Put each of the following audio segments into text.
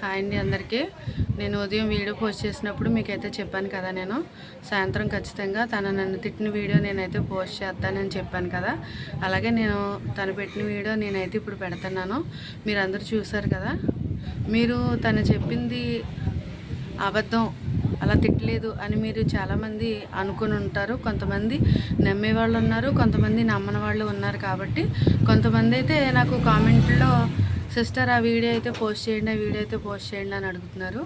Hi అండి అందరికీ. నేను ఉదయం వీడియో పోస్ట్ చేసినప్పుడు మీకైతే చెప్పాను కదా నేను. సాయంత్రం ఖచ్చితంగా తను నన్ను తిట్టిన వీడియో నేనైతే పోస్ట్ చేస్తానని చెప్పాను కదా. అలాగే నేను తను పెట్టిన వీడియో నేనైతే ఇప్పుడు పెడుతున్నాను. మీరు అందరూ చూసారు కదా. మీరు తను చెప్పింది అబద్ధం అలా తిట్టలేదు అని మీరు చాలామంది అనుకుని ఉంటారు. కొంతమంది నమ్మే వాళ్ళు ఉన్నారు కొంతమంది నమ్మని వాళ్ళు ఉన్నారు కాబట్టి కొంతమంది అయితే నాకు కామెంట్లో సిస్టర్ ఆ వీడియో అయితే పోస్ట్ చేయండి ఆ వీడియో అయితే పోస్ట్ చేయండి అని అడుగుతున్నారు.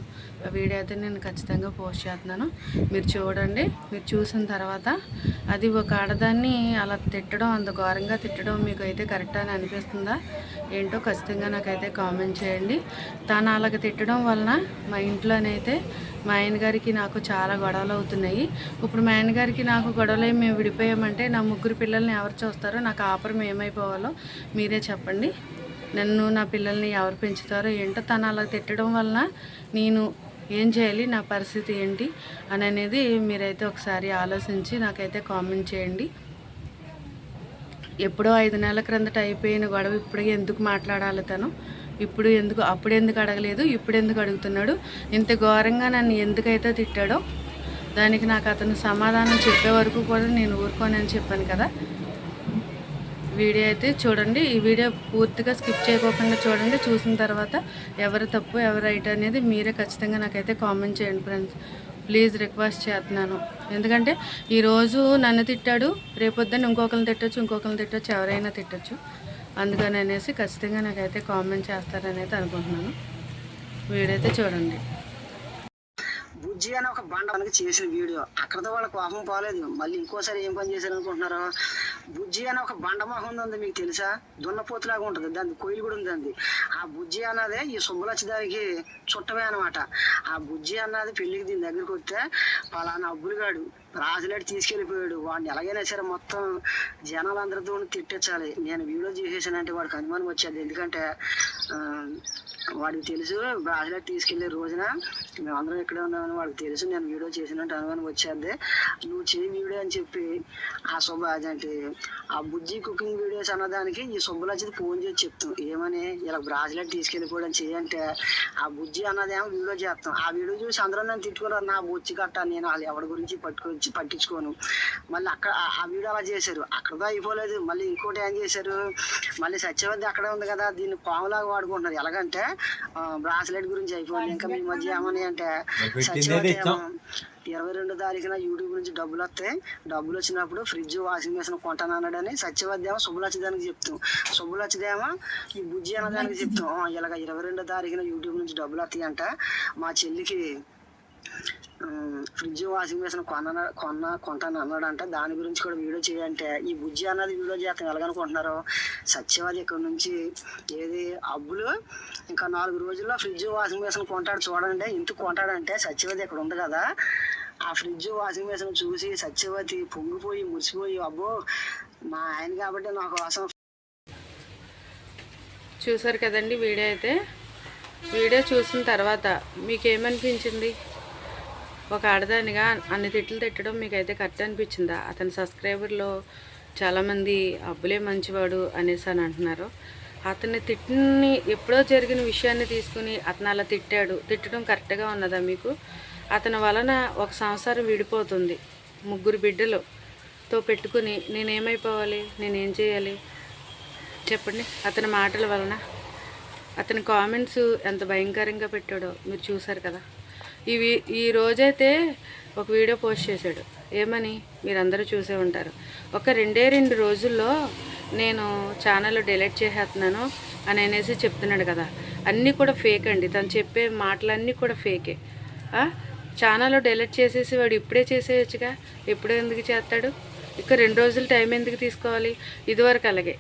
ఆ వీడియో అయితే నేను ఖచ్చితంగా పోస్ట్ చేస్తున్నాను. మీరు చూడండి మీరు చూసిన తర్వాత అది ఒక ఆడదాన్ని అలా తిట్టడం అంత ఘోరంగా తిట్టడం మీకు అయితే కరెక్ట్ అని అనిపిస్తుందా? ఏంటో ఖచ్చితంగా నాకైతే కామెంట్ చేయండి. తను అలాగ తిట్టడం వలన మా ఇంట్లోనైతే మా ఆయన గారికి నాకు చాలా గొడవలు అవుతున్నాయి. ఇప్పుడు మా ఆయన గారికి నాకు గొడవలు మేము విడిపోయామంటే నా ముగ్గురు పిల్లల్ని ఎవరు చూస్తారో నాకు ఆపరం ఏమైపోవాలో మీరే చెప్పండి. నన్ను నా పిల్లల్ని ఎవరు పెంచుతారో ఏంటో తను అలా తిట్టడం వలన నేను ఏం చేయాలి నా పరిస్థితి ఏంటి అని అనేది మీరైతే ఒకసారి ఆలోచించి నాకైతే కామెంట్ చేయండి. ఎప్పుడో ఐదు నెలల క్రిందట అయిపోయిన గొడవ ఇప్పుడు ఎందుకు మాట్లాడాలి తను? ఇప్పుడు ఎందుకు అప్పుడు ఎందుకు అడగలేదు ఇప్పుడు ఎందుకు అడుగుతున్నాడు? ఇంత ఘోరంగా నన్ను ఎందుకైతే తిట్టాడో దానికి నాకు అతను సమాధానం చెప్పే వరకు కూడా నేను ఊరుకోనని చెప్పాను కదా. వీడియో అయితే చూడండి. ఈ వీడియో పూర్తిగా స్కిప్ చేయకోకుండా చూడండి. చూసిన తర్వాత ఎవరు తప్పు ఎవరు రైట్ అనేది మీరే ఖచ్చితంగా నాకైతే కామెంట్ చేయండి ఫ్రెండ్స్. ప్లీజ్ రిక్వెస్ట్ చేస్తున్నాను. ఎందుకంటే ఈరోజు నన్ను తిట్టాడు రేపొద్దున ఇంకొకరిని తిట్టచ్చు ఇంకొకరిని తిట్టచ్చు ఎవరైనా తిట్టచ్చు. అందుకని అనేసి ఖచ్చితంగా నాకైతే కామెంట్ చేస్తారని అయితే అనుకుంటున్నాను. వీడియో అయితే చూడండి. బుజ్జి అని ఒక బండ మనకి చేసిన వీడియో. అక్కడతో వాళ్ళ కోపం పోలేదు. మళ్ళీ ఇంకోసారి ఏం పని చేశారు అనుకుంటున్నారు బుజ్జి అని ఒక బండ మొహం ఉంది మీకు తెలుసా? దున్నపోతులాగా ఉంటుంది. దాని కోయిలు కూడా ఉంది ఆ బుజ్జి అన్నదే ఈ సుబ్బలచ్చి దానికి చుట్టమే అనమాట ఆ బుజ్జి అన్నది పెళ్ళికి దీని దగ్గరికి వస్తే పలానా అబ్బులుగాడు రాజులాడి తీసుకెళ్ళిపోయాడు. వాడిని ఎలాగైనా సరే మొత్తం జనాలందరితో తిట్టించాలి. నేను వీడియో చేసేసానంటే వాడికి అనుమానం వచ్చేది. ఎందుకంటే వాడికి తెలుసు రాజులాడి తీసుకెళ్ళే రోజున మేమందరం ఇక్కడే ఉన్నామని వాడికి తెలుసు నేను వీడియో చేసినట్టు అనుమానం వచ్చేది నువ్వు చేయి వీడియో అని చెప్పి ఆ శుభ అదంటే ఆ బుజ్జి కుకింగ్ వీడియోస్ అన్నదానికి ఈ శుభలచ్చిది ఫోన్ చేసి చెప్తాం. ఏమని? ఇలా బ్రాజిలెట్ తీసుకెళ్ళిపోవడం చేయంటే ఆ బుజ్జి అన్నదేమో వీడియో చేస్తాం. ఆ వీడియో చూసి అందరం నన్ను తిట్టుకున్నారు. నా బుజ్జి కట్ట నేను వాళ్ళు ఎవరి గురించి పట్టుకొచ్చి పట్టించుకోను. మళ్ళీ అక్కడ ఆ- వీడియో అలా చేశారు. అక్కడతో అయిపోలేదు. మళ్ళీ ఇంకోటి ఏం చేశారు? మళ్ళీ సత్యవతి అక్కడే ఉంది కదా దీన్ని పాములాగా వాడుకుంటున్నారు. ఎలాగంటే బ్రాస్లెట్ గురించి అయిపోయింది. ఇంకా మీ మధ్య ఏమని అంటే ఇరవై రెండు తారీఖున యూట్యూబ్ నుంచి డబ్బులు వస్తాయి. డబ్బులు వచ్చినప్పుడు ఫ్రిడ్జ్ వాషింగ్ మెషిన్ కొంటాను అన్నాడని సత్యవద్దేమో శుభలచ్చిదానికి చెప్తాం శుభలచ్చిదేమో ఈ బుజ్జి అన్నదానికి చెప్తాం "ఆ, ఇలాగ ఇరవై రెండో తారీఖున యూట్యూబ్ నుంచి డబ్బులు వస్తాయంట. మా చెల్లికి ఫ్రిడ్జ్ వాషింగ్ మెషిన్ కొన్న కొన్న కొంటాను అన్నాడంట. దాని గురించి కూడా వీడియో చేయంటే ఈ బుజ్జి అన్నది వీడియో చేస్తాం ఎలాగనుకుంటున్నారు? సత్యవాది ఇక్కడ నుంచి ఏది? అబ్బులు ఇంకా నాలుగు రోజుల్లో ఫ్రిడ్జ్ వాషింగ్ మెషిన్ కొంటాడు చూడండి. ఇంత కొంటాడంటే సత్యవతి ఇక్కడ ఉంది కదా? ఆ ఫ్రిడ్జ్ వాషింగ్ మెషిన్ చూసి సత్యవతి పొంగిపోయి మురిసిపోయి అబ్బో మా ఆయన కాబట్టి నా కోసం చూసారు కదండి వీడియో అయితే? వీడియో చూసిన తర్వాత మీకు ఏమనిపించింది ఒక ఆడదానిగా అన్ని తిట్లు తిట్టడం మీకైతే కరెక్ట్ అనిపించిందా? అతని సబ్స్క్రైబర్లో చాలామంది అబ్బులే మంచివాడు అనేసి అని అంటున్నారు. అతని తిట్టిని ఎప్పుడో జరిగిన విషయాన్ని తీసుకుని అతను అలా తిట్టాడు. తిట్టడం కరెక్ట్గా ఉన్నదా మీకు? అతని వలన ఒక సంసారం విడిపోతుంది. ముగ్గురు బిడ్డలుతో పెట్టుకుని నేనేమైపోవాలి? నేనేం చేయాలి? చెప్పండి. అతని మాటల వలన అతని కామెంట్స్ ఎంత భయంకరంగా పెట్టాడో మీరు చూసారు కదా. ఇవి ఈ రోజైతే ఒక వీడియో పోస్ట్ చేశాడు. ఏమని? మీరందరూ చూసే ఉంటారు. ఒక రెండే రెండు రోజుల్లో నేను ఛానల్ డిలీట్ చేసేస్తున్నాను అని అనేసి చెప్తున్నాడు కదా. అన్నీ కూడా ఫేక్ అండి. తను చెప్పే మాటలన్నీ కూడా ఫేకే ఛానల్ డిలీట్ చేసేసి వాడు ఇప్పుడే చేసేయచ్చుగా? ఎప్పుడే ఎందుకు చేస్తాడు? ఇక రెండు రోజులు టైం ఎందుకు తీసుకోవాలి? ఇదివరకు అలాగే.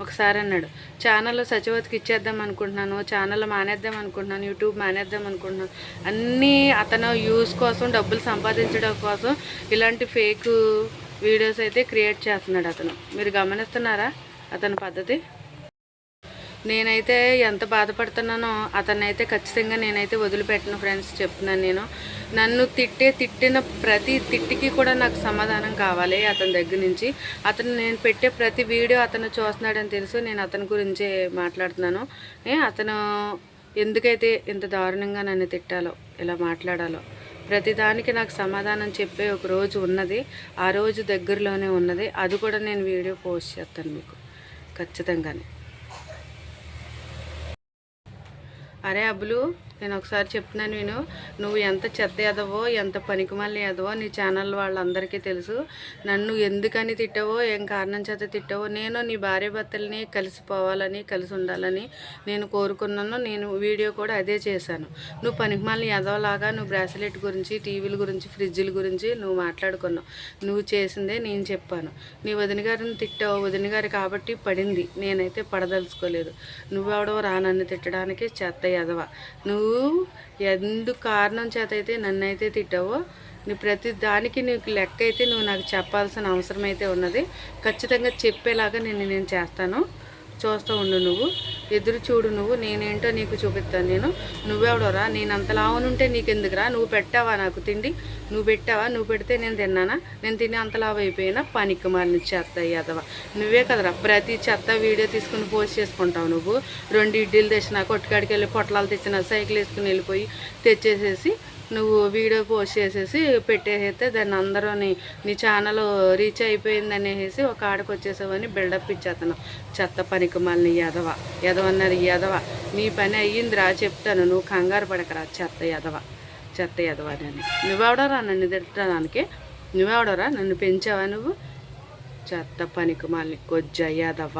ఒకసారి అన్నాడు. ఛానల్ సచివతికి ఇచ్చేద్దాం అనుకుంటున్నాను ఛానల్ మానేద్దాం అనుకుంటున్నాను యూట్యూబ్ మానేద్దాం అనుకుంటున్నాను. అన్నీ అతను యూస్ కోసం డబ్బులు సంపాదించడం కోసం ఇలాంటి ఫేక్ వీడియోస్ అయితే క్రియేట్ చేస్తున్నాడు అతను. మీరు గమనిస్తున్నారా అతని పద్ధతి? నేనైతే ఎంత బాధపడుతున్నానో అతనైతే ఖచ్చితంగా నేనైతే వదిలిపెట్టను ఫ్రెండ్స్ చెప్తున్నాను నేను. నన్ను తిట్టే తిట్టిన ప్రతి తిట్టికి కూడా నాకు సమాధానం కావాలి అతని దగ్గర నుంచి. అతను నేను పెట్టే ప్రతి వీడియో అతను చూస్తున్నాడని తెలుసు నేను అతని గురించే మాట్లాడుతున్నాను. ఏ అతను ఎందుకైతే ఇంత దారుణంగా నన్ను తిట్టాలో ఇలా మాట్లాడాలో ప్రతిదానికి నాకు సమాధానం చెప్పే ఒక రోజు ఉన్నది. ఆ రోజు దగ్గరలోనే ఉన్నది. అది కూడా నేను వీడియో పోస్ట్ చేస్తాను మీకు ఖచ్చితంగానే. అరే అబ్బులు నేను ఒకసారి చెప్తున్నాను నేను నువ్వు ఎంత చెత్త ఎదవో ఎంత పనికిమాలి ఎదవో నీ ఛానల్ వాళ్ళందరికీ తెలుసు. నన్ను ఎందుకని తిట్టవో ఏం కారణం చేత తిట్టవో నేను నీ భార్య భర్తల్ని కలిసిపోవాలని కలిసి ఉండాలని నేను కోరుకున్నాను. నేను వీడియో కూడా అదే చేశాను. నువ్వు పనికిమాలిన ఎదవలాగా నువ్వు బ్రాస్లెట్ గురించి టీవీల గురించి ఫ్రిడ్జ్ల గురించి నువ్వు మాట్లాడుకున్నావు. నువ్వు చేసిందే నేను చెప్పాను. నీ వదిన గారిని తిట్టావు వదిన గారు కాబట్టి పడింది. నేనైతే పడదలుచుకోలేదు. నువ్వెవడో రా నన్ను తిట్టడానికి చెత్త ఎదవ నువ్వు ఎందుకు కారణం చేత అయితే నన్ను అయితే తిట్టావో నీ ప్రతి దానికి నీకు లెక్క అయితే నువ్వు నాకు చెప్పాల్సిన అవసరం అయితే ఉన్నది ఖచ్చితంగా చెప్పేలాగా నేను నేను చేస్తాను. చూస్తూ ఉండు నువ్వు. ఎదురు చూడు నువ్వు. నేనేంటో నీకు చూపిస్తాను నేను. నువ్వెవడోరా నేను అంత లావునుంటే నీకు ఎందుకురా నువ్వు పెట్టావా నాకు తిండి? నువ్వు పెట్టావా? నువ్వు పెడితే నేను తిన్నానా? నేను తిని అంత లావు అయిపోయినా పనికి మారిన చెత్త అయ్యేదవా నువ్వే కదరా? ప్రతి చెత్త వీడియో తీసుకుని పోస్ట్ చేసుకుంటావు నువ్వు. రెండు ఇడ్లీలు తెచ్చినా కొట్టుకాడికి వెళ్ళి పొట్లాలు తెచ్చినా సైకిల్ వేసుకుని వెళ్ళిపోయి తెచ్చేసేసి నువ్వు వీడియో పోస్ట్ చేసేసి పెట్టేసేస్తే దాన్ని అందరూ నీ నీ ఛానల్ రీచ్ అయిపోయింది అనేసి ఒక ఆడకు వచ్చేసావని బిల్డప్ ఇచ్చేస్తాను చెత్త పనికి మళ్ళీ ఎదవ ఎదవన్నారు ఎదవ నీ పని అయ్యిందిరా చెప్తాను. నువ్వు కంగారు పడకరా చెత్త ఎదవ చెత్త ఎదవ అని నువ్వెవడరా నన్ను తిట్టడానికి? నువ్వెవడరా నన్ను పెంచావా నువ్వు? చెత్త పనికి మళ్ళీ కొజ్జ ఎదవ